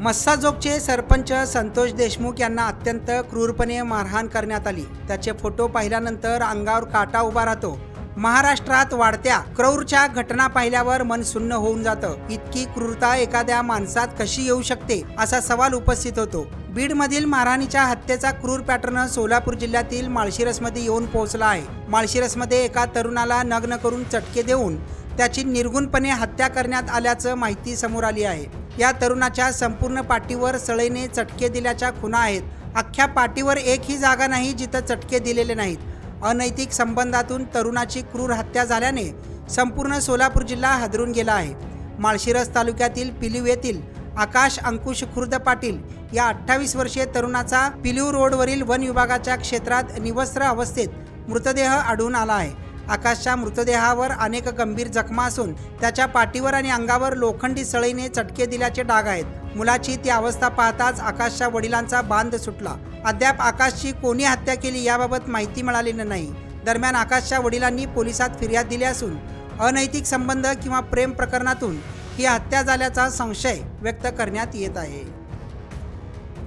मस्साजोगचे सरपंच संतोष देशमुख यांना अत्यंत क्रूरपणे मारहाण करण्यात आली. त्याचे फोटो पाहिल्यानंतर अंगावर काटा उभा राहतो. महाराष्ट्रात वाढत्या क्रौरच्या घटना पाहिल्यावर मन सुन्न होऊन जातं. इतकी क्रूरता एखाद्या माणसात कशी येऊ शकते असा सवाल उपस्थित होतो. बीडमधील मारहाणीच्या हत्येचा क्रूर पॅटर्न सोलापूर जिल्ह्यातील माळशिरसमध्ये येऊन पोहोचला आहे. माळशिरसमध्ये एका तरुणाला नग्न करून चटके देऊन त्याची निर्गुणपणे हत्या करण्यात आल्याचं माहिती समोर आली आहे. या तरुणाच्या संपूर्ण पाठीवर सळईने चटके दिल्याच्या खुणा आहेत. अख्ख्या पाठीवर एकही जागा नाही जिथं चटके दिलेले नाहीत. अनैतिक संबंधातून तरुणाची क्रूर हत्या झाल्याने संपूर्ण सोलापूर जिल्हा हादरून गेला आहे. माळशिरस तालुक्यातील पिलीव येथील आकाश अंकुश खुर्द पाटील या अठ्ठावीस वर्षीय तरुणाचा पिलीव रोडवरील वन विभागाच्या क्षेत्रात निवस्त्र अवस्थेत मृतदेह आढळून आला आहे. आकाशच्या मृतदेहावर अनेक गंभीर जखमा असून त्याच्या पाठीवर आणि अंगावर लोखंडी सळईने चटके दिल्याचे डाग आहेत. मुलाची ती अवस्था पाहताच आकाशच्या वडिलांचा बांध सुटला. अद्याप आकाशची कोणी हत्या केली याबाबत माहिती मिळाली नाही. दरम्यान आकाशच्या वडिलांनी पोलिसात फिर्याद दिली असून अनैतिक संबंध किंवा प्रेम प्रकरणातून ही हत्या झाल्याचा संशय व्यक्त करण्यात येत आहे.